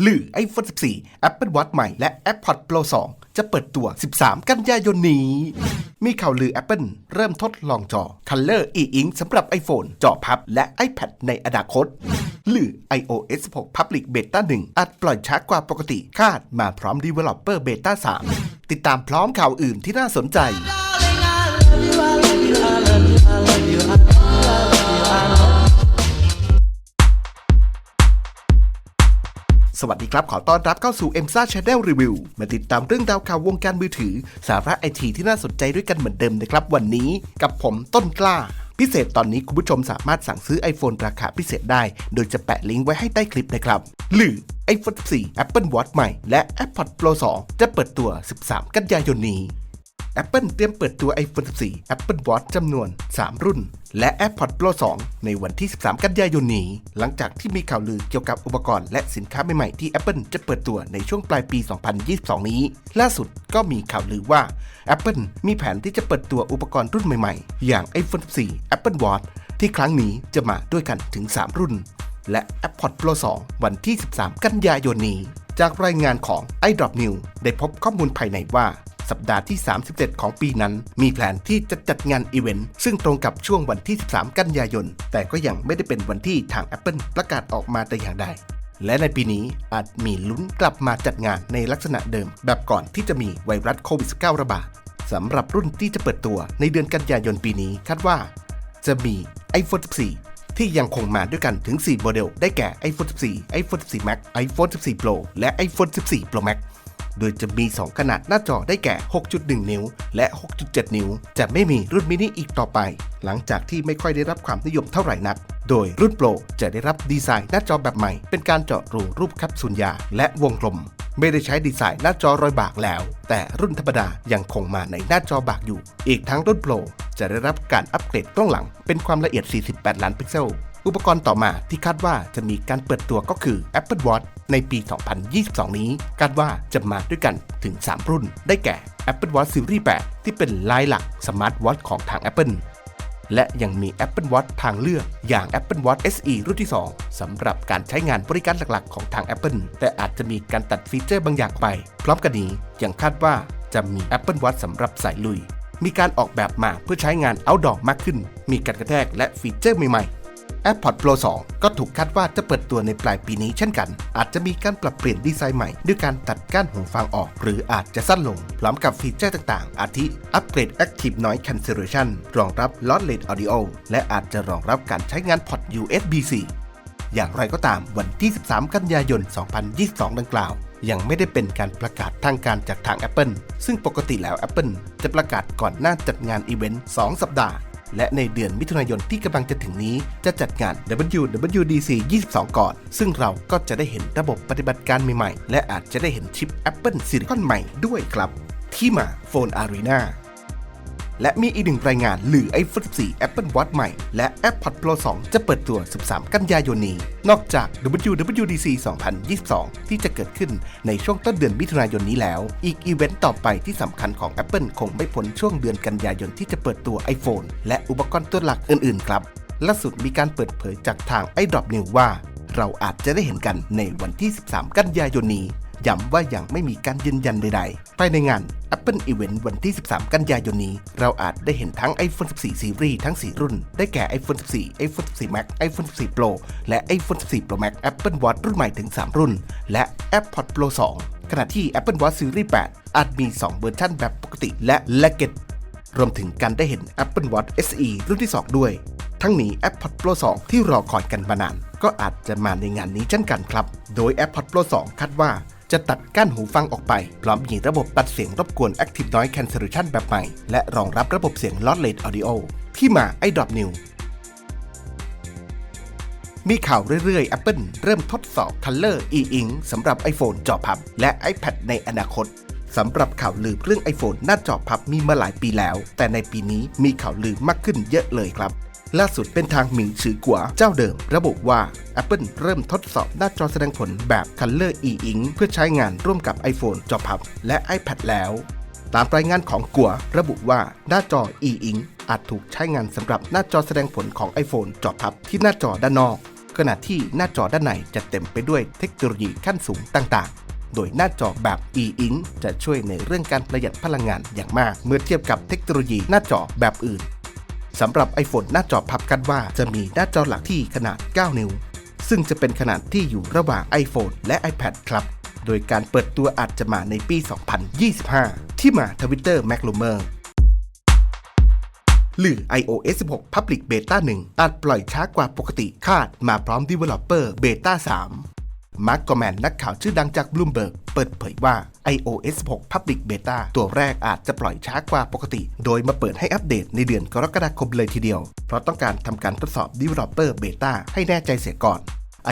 หรือ iPhone 14 Apple Watch ใหม่และ AirPods Pro 2 จะเปิดตัว 13 กันยายนนี้ มีข่าวลือ Apple เริ่มทดลองจอ Color e-ink สำหรับ iPhone จอพับและ iPad ในอนาคต หรือ iOS 16 Public Beta 1 อาจปล่อยช้ากว่าปกติคาดมาพร้อม Developer Beta 3 ติดตามพร้อมข่าวอื่นที่น่าสนใจ สวัสดีครับ ขอต้อนรับเข้าสู่ e m s a Channel Review มาติดตามเรื่องราวข่าววงการมือถือ สาระไอทีที่น่าสนใจด้วยกันเหมือนเดิมนะครับ วันนี้กับผมต้นกล้า พิเศษตอนนี้คุณผู้ชมสามารถสั่งซื้อ iPhone ราคาพิเศษได้ โดยจะแปะลิงก์ไว้ให้ใต้คลิปนะครับ หรือ iPhone 4 Apple Watch ใหม่ และ AirPods Pro 2 จะเปิดตัว 13 กันยายนนี้ Apple เตรียมเปิดตัว iPhone 14 Apple Watch จำนวน 3 รุ่น และ AirPods Pro 2 ในวันที่ 13 กันยายนนี้ หลังจากที่มีข่าวลือเกี่ยวกับอุปกรณ์และสินค้าใหม่ๆ ที่ Apple จะเปิดตัวในช่วงปลายปี 2022 นี้ ล่าสุดก็มีข่าวลือว่า Apple มีแผนที่จะเปิดตัวอุปกรณ์รุ่นใหม่ๆ อย่าง iPhone 14 Apple Watch ที่ครั้งนี้จะมาด้วยกันถึง 3 รุ่น และ AirPods Pro 2 วันที่ 13 กันยายนนี้ จากรายงานของ iDrop News ได้พบข้อมูลภายในว่า สัปดาห์ที่ 37 ของปีนั้น มีแผนที่จะจัดงานอีเวนต์ซึ่งตรงกับช่วงวันที่ 13 กันยายน แต่ก็ยังไม่ได้เป็นวันที่ทาง Apple ประกาศออกมาแต่อย่างใดและในปีนี้อาจมีลุ้นกลับมาจัดงานในลักษณะเดิม แบบก่อนที่จะมีไวรัสโควิด -19 ระบาดสำหรับรุ่นที่จะเปิดตัวในเดือนกันยายนปีนี้คาดว่า จะมี iPhone 14 ที่ยังคงมาด้วยกันถึง 4 โมเดล ได้แก่ iPhone 14 iPhone 14 Max iPhone 14 Pro และ iPhone 14 Pro Max โดยจะมี 2 ขนาดหน้าจอได้แก่ 6.1 นิ้ว และ 6.7 นิ้ว จะไม่มีรุ่นมินิอีกต่อไป หลังจากที่ไม่ค่อยได้รับความนิยมเท่าไหร่นัก โดยรุ่นโปรจะได้รับดีไซน์หน้าจอแบบใหม่ เป็นการเจาะรูรูปแคปซูลยา และวงกลม ไม่ได้ใช้ดีไซน์หน้าจอรอยบากแล้ว แต่รุ่นธรรมดายังคงมาในหน้าจอบากอยู่ อีกทั้งรุ่นโปรจะได้รับการอัปเกรดกล้องหลังเป็นความละเอียด 48 ล้านพิกเซล อุปกรณ์ต่อมาที่คาดว่าจะมีการเปิดตัวก็คือ Apple Watch ในปี 2022 นี้คาดว่าจะมาด้วยกันถึง 3 รุ่น ได้แก่ Apple Watch Series 8 ที่เป็นลายหลักสมาร์ทวอทของทาง Apple และยังมี Apple Watch ทางเลือกอย่าง Apple Watch SE รุ่นที่ 2สำหรับการใช้งานบริการหลักๆ ของทาง Apple แต่อาจจะมีการตัดฟีเจอร์บางอย่างไป พร้อมกันนี้ยังคาดว่าจะมี Apple Watch สำหรับสายลุย มีการออกแบบมาเพื่อใช้งาน outdoor มากขึ้น มีการกระแทกและฟีเจอร์ใหม่ๆ AirPods Pro 2 ก็ถูกคาดว่าจะเปิดตัวในปลายปีนี้เช่นกัน อาจจะมีการปรับเปลี่ยนดีไซน์ใหม่ ด้วยการตัดก้านหูฟังออก หรืออาจจะสั้นลง พร้อมกับฟีเจอร์ต่างๆ อาทิอัปเกรด Active Noise Cancellation รองรับ Lossless Audio และอาจจะรองรับการใช้งานพอร์ต USB-C อย่างไรก็ตามวันที่ 13 กันยายน 2022 ดังกล่าว ยังไม่ได้เป็นการประกาศทางการจากทาง Apple ซึ่งปกติแล้ว Apple จะประกาศก่อนหน้าจัดงานอีเวนต์ 2 สัปดาห์ และในเดือนมิถุนายนที่กำลังจะถึงนี้จะจัดงาน WWDC 22 ก่อน ซึ่งเราก็จะได้เห็นระบบปฏิบัติการใหม่ๆ และอาจจะได้เห็นชิป Apple Silicon ใหม่ด้วยครับ ที่มา Phone Arena และมีอีกหนึ่งรายงานหรือ iPhone 14 Apple Watch ใหม่ และ AirPods Pro 2 จะเปิดตัว 13 กันยายนนี้ นอกจาก WWDC 2022 ที่จะเกิดขึ้นในช่วงต้นเดือนมิถุนายนนี้แล้ว อีกอีเวนต์ต่อไปที่สำคัญของ Apple คงไม่พ้นช่วงเดือนกันยายนที่จะเปิดตัว iPhone และอุปกรณ์ตัวหลักอื่นๆ ครับล่าสุดมีการเปิดเผยจากทาง iDrop News ว่า เราอาจจะได้เห็นกันในวันที่ 13 กันยายนนี้ ย้ำว่ายังไม่มีการยืนยันใดๆ ภายในงาน Apple Event วันที่ 13 กันยายนนี้ เราอาจได้เห็นทั้ง iPhone 14 Series ทั้ง 4 รุ่น ได้แก่ iPhone 14 iPhone 14 Max iPhone 14 Pro และ iPhone 14 Pro Max Apple Watch รุ่นใหม่ถึง 3 รุ่น และ AirPods Pro 2 ขณะที่ Apple Watch Series 8 อาจมี 2 เวอร์ชันแบบปกติและ Legend รวมถึงการได้เห็น Apple Watch SE รุ่นที่ 2 ด้วย ทั้งนี้ AirPods Pro 2 ที่รอคอยกันมานาน ก็อาจจะมาในงานนี้เช่นกันครับ โดย AirPods Pro 2 คาดว่า จะตัดก้านหูฟังออกไป พร้อมมีระบบตัดเสียงรบกวน Active Noise Cancellation แบบใหม่ และรองรับระบบเสียง Lossless Audio ที่มา iDrop New มีข่าวเรื่อยๆ Apple เริ่มทดสอบ Color e-ink สำหรับ iPhone จอพับ และ iPad ในอนาคตสำหรับข่าวลือเรื่อง iPhone หน้าจอพับมีมาหลายปีแล้ว แต่ในปีนี้มีข่าวลือมากขึ้นเยอะเลยครับ ล่าสุดเป็นทางหมิงฉือกัวเจ้าเดิม ระบุว่า Apple เริ่มทดสอบหน้าจอแสดงผลแบบ Color e-ink เพื่อใช้งานร่วมกับ iPhone จอพับ และ iPad แล้ว ตามรายงานของกัว ระบุว่าหน้าจอ e-ink อาจถูกใช้งานสำหรับหน้าจอแสดงผลของ iPhone จอพับ ที่หน้าจอด้านนอกกขณะที่หน้าจอด้านในจะเต็มไปด้วยเทคโนโลยีขั้นสูงต่างๆโดยหน้าจอแบบ e-ink จะช่วยในเรื่องการประหยัดพลังงานอย่างมาก เมื่อเทียบกับเทคโนโลยีหน้าจอแบบอื่น สำหรับ iPhone หน้าจอพับกันว่าจะมีหน้าจอหลักที่ขนาด 9 นิ้ว ซึ่งจะเป็นขนาดที่อยู่ระหว่าง iPhone และ iPad ครับ โดยการเปิดตัวอาจจะมาในปี 2025 ที่มาทวิตเตอร์แม l ลูเมอร์หรือ iOS 16 Public Beta 1 อาจปล่อยช้ากว่าปกติคาดมาพร้อม Developer Beta 3 มาร์กกอแมนนักข่าวชื่อดังจาก Bloomberg เปิดเผยว่า iOS 6 Public Beta ตัวแรกอาจจะปล่อยช้ากว่าปกติ โดยมาเปิดให้อัปเดตในเดือนกรกฎาคมเลยทีเดียว เพราะต้องการทำการทดสอบ Developer Beta ให้แน่ใจเสียก่อน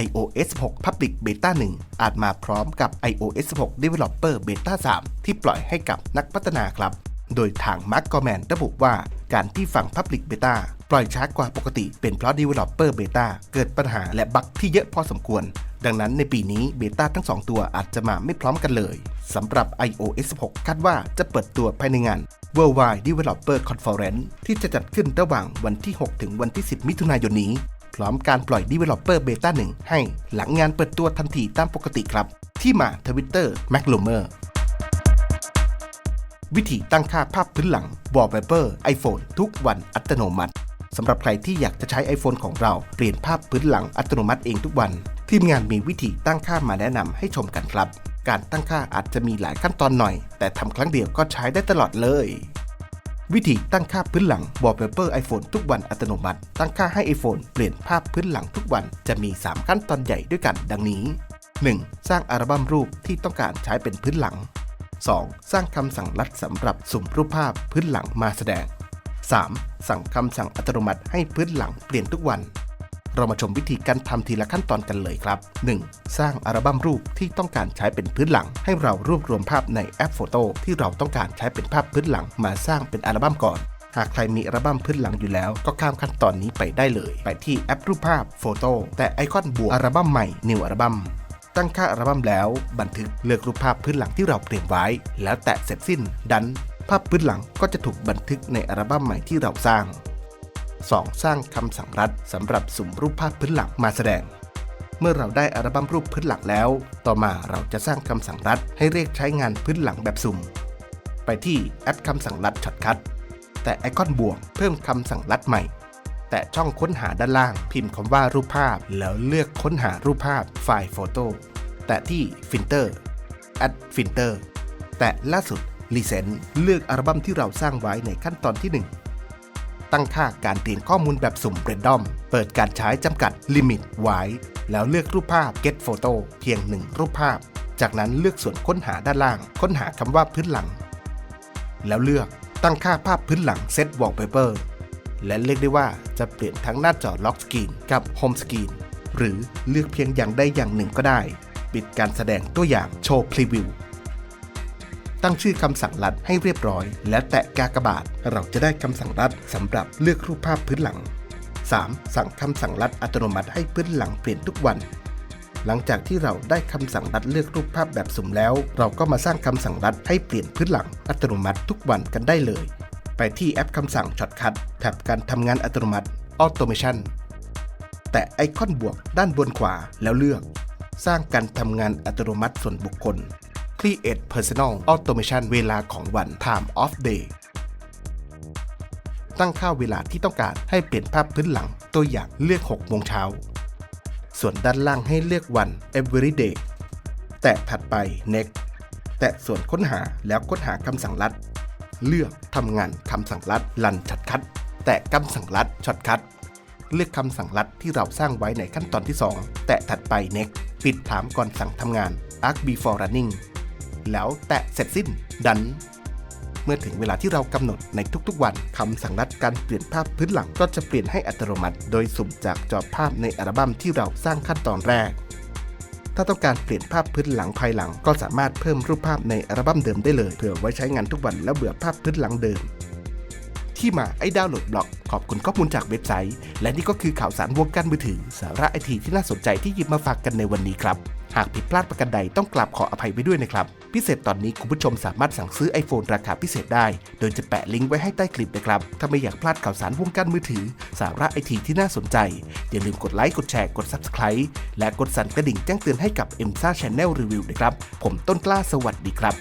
iOS 6 Public Beta 1 อาจมาพร้อมกับ iOS 6 Developer Beta 3 ที่ปล่อยให้กับนักพัฒนาครับ โดยทางมาร์กกอแมนระบุว่าการที่ฝั่ง Public Beta ปล่อยช้ากว่าปกติเป็นเพราะ Developer Beta เกิดปัญหาและบั๊กที่เยอะพอสมควร ดังนั้นในปีนี้เบต้าทั้ง 2 ตัวอาจจะมาไม่พร้อมกันเลยสำหรับ iOS 16 คาดว่าจะเปิดตัวภายในงาน Worldwide Developer Conference ที่จะจัดขึ้นระหว่างวันที่ 6 ถึงวันที่ 10 มิถุนายนนี้ พร้อมการปล่อย Developer Beta 1 ให้หลังงานเปิดตัวทันทีตามปกติครับ ที่มา Twitter m a c l u m e r วิธีตั้งค่าภาพพื้นหลัง Wallpaper iPhone ทุกวันอัตโนมัติสำหรับใครที่อยากจะใช้ iPhone ของเราเปลี่ยนภาพพื้นหลังอัตโนมัติเองทุกวัน ทีมงานมีวิธีตั้งค่ามาแนะนำให้ชมกันครับ การตั้งค่าอาจจะมีหลายขั้นตอนหน่อย แต่ทำครั้งเดียวก็ใช้ได้ตลอดเลย วิธีตั้งค่าพื้นหลัง Wallpaper iPhone ทุกวันอัตโนมัติ ตั้งค่าให้ iPhone เปลี่ยนภาพพื้นหลังทุกวันจะมี 3 ขั้นตอนใหญ่ด้วยกัน ดังนี้ 1. สร้างอัลบั้มรูปที่ต้องการใช้เป็นพื้นหลัง 2. สร้างคำสั่งลัดสำหรับสุ่มรูปภาพพื้นหลังมาแสดง 3. สั่งคำสั่งอัตโนมัติให้พื้นหลังเปลี่ยนทุกวัน เรามาชมวิธีการทำทีละขั้นตอนกันเลยครับ 1. สร้างอัลบั้มรูปที่ต้องการใช้เป็นพื้นหลัง ให้เรารวบรวมภาพในแอปโฟโต้ที่เราต้องการใช้เป็นภาพพื้นหลังมาสร้างเป็นอัลบั้มก่อนหากใครมีอัลบั้มพื้นหลังอยู่แล้ว ก็ข้ามขั้นตอนนี้ไปได้เลย ไปที่แอปรูปภาพโฟโต้แต่ไอคอนบวกอัลบั้มใหม่ New อัลบั้มตั้งค่าอัลบั้มแล้ว บันทึกเลือกรูปภาพพื้นหลังที่เราเตรียมไว้ แล้วแตะเสร็จสิ้น ดัน ภาพพื้นหลังก็จะถูกบันทึกในอัลบั้มใหม่ที่เราสร้าง 2. สร้างคำสั่งรัดสำหรับสุ่มรูปภาพพื้นหลังมาแสดง เมื่อเราได้อัลบั้มรูปพื้นหลังแล้ว ต่อมาเราจะสร้างคำสั่งรัดให้เรียกใช้งานพื้นหลังแบบสุ่ม ไปที่แอปคำสั่งรัดช็อตคัทแต่ไอคอนบวกเพิ่มคำสั่งรัดใหม่ แต่ช่องค้นหาด้านล่างพิมพ์คำว่ารูปภาพ แล้วเลือกค้นหารูปภาพไฟล์โฟโต้แต่ที่ Filter Add Filter แต่ล่าสุด Recent เลือกอัลบั้มที่เราสร้างไว้ในขั้นตอนที่ 1 ตั้งค่าการเรียนข้อมูลแบบสุ่มเรนดอม เปิดการใช้จำกัดลิมิตไว้ แล้วเลือกรูปภาพ Get Photo เพียงหนึ่งรูปภาพ จากนั้นเลือกส่วนค้นหาด้านล่าง ค้นหาคำว่าพื้นหลัง แล้วเลือกตั้งค่าภาพพื้นหลัง Set Wallpaper และเลือกได้ว่าจะเปลี่ยนทั้งหน้าจอล็อกสกรีนกับโฮมสกรีนหรือเลือกเพียงอย่างใดอย่างหนึ่งก็ได้ ปิดการแสดงตัวอย่างโชว์พรีวิว ตั้งชื่อคำสั่งลัดให้เรียบร้อย และแตะกากบาท เราจะได้คำสั่งลัดสำหรับเลือกรูปภาพพื้นหลัง 3. สั่งคำสั่งลัดอัตโนมัติให้พื้นหลังเปลี่ยนทุกวัน หลังจากที่เราได้คำสั่งลัดเลือกรูปภาพแบบสุ่มแล้ว เราก็มาสร้างคำสั่งลัดให้เปลี่ยนพื้นหลังอัตโนมัติทุกวันกันได้เลย ไปที่แอปคำสั่งช็อตคัทแท็บการทำงานอัตโนมัติ Automation แตะไอคอนบวกด้านบนขวาแล้วเลือก สร้างการทำงานอัตโนมัติส่วนบุคคล Create Personal Automation เวลาของวัน Time of Day ตั้งค่าเวลาที่ต้องการให้เปลี่ยนภาพพื้นหลังตัวอย่างเลือก 6 โมงเช้า ส่วนด้านล่างให้เลือกวัน Every Day แตะถัดไป Next แตะส่วนค้นหาแล้วค้นหาคำสั่งลัด เลือกทำงานคำสั่งลัดลันช็อตคัทแตะคำสั่งลัดช็อตคัทเลือกคำสั่งลัดที่เราสร้างไว้ในขั้นตอนที่ 2 แตะถัดไป next ปิดถามก่อนสั่งทำงาน arc before running แล้วแตะเสร็จสิ้นดัน เมื่อถึงเวลาที่เรากำหนดในทุกๆวันคำสั่งลัดการเปลี่ยนภาพพื้นหลังก็จะเปลี่ยนให้อัตโนมัติ โดยสุ่มจากจอภาพในอัลบั้มที่เราสร้างขั้นตอนแรก ถ้าต้องการเปลี่ยนภาพพื้นหลังภายหลัง ก็สามารถเพิ่มรูปภาพในอัลบั้มเดิมได้เลยเผื่อไว้ใช้งานทุกวันแล้วเบื่อภาพพื้นหลังเดิม ที่มาไอ้ดาวน์โหลดบล็อก ขอบคุณข้อมูลจากเว็บไซต์ และนี่ก็คือข่าวสารวงการมือถือ สาระไอทีที่น่าสนใจที่หยิบมาฝากกันในวันนี้ครับ หากผิดพลาดประการใดต้องกราบขออภัยไว้ด้วยนะครับ พิเศษตอนนี้คุณผู้ชมสามารถสั่งซื้อ iPhone ราคาพิเศษได้ โดยจะแปะลิงก์ไว้ให้ใต้คลิปนะครับ ถ้าไม่อยากพลาดข่าวสารวงการมือถือ สาระไอทีที่น่าสนใจ อย่าลืมกดไลค์ กดแชร์ กด Subscribe และกดสั่นกระดิ่งแจ้งเตือนให้กับ m s a Channel Review นะครับ ผมต้นกล้าสวัสดีครับ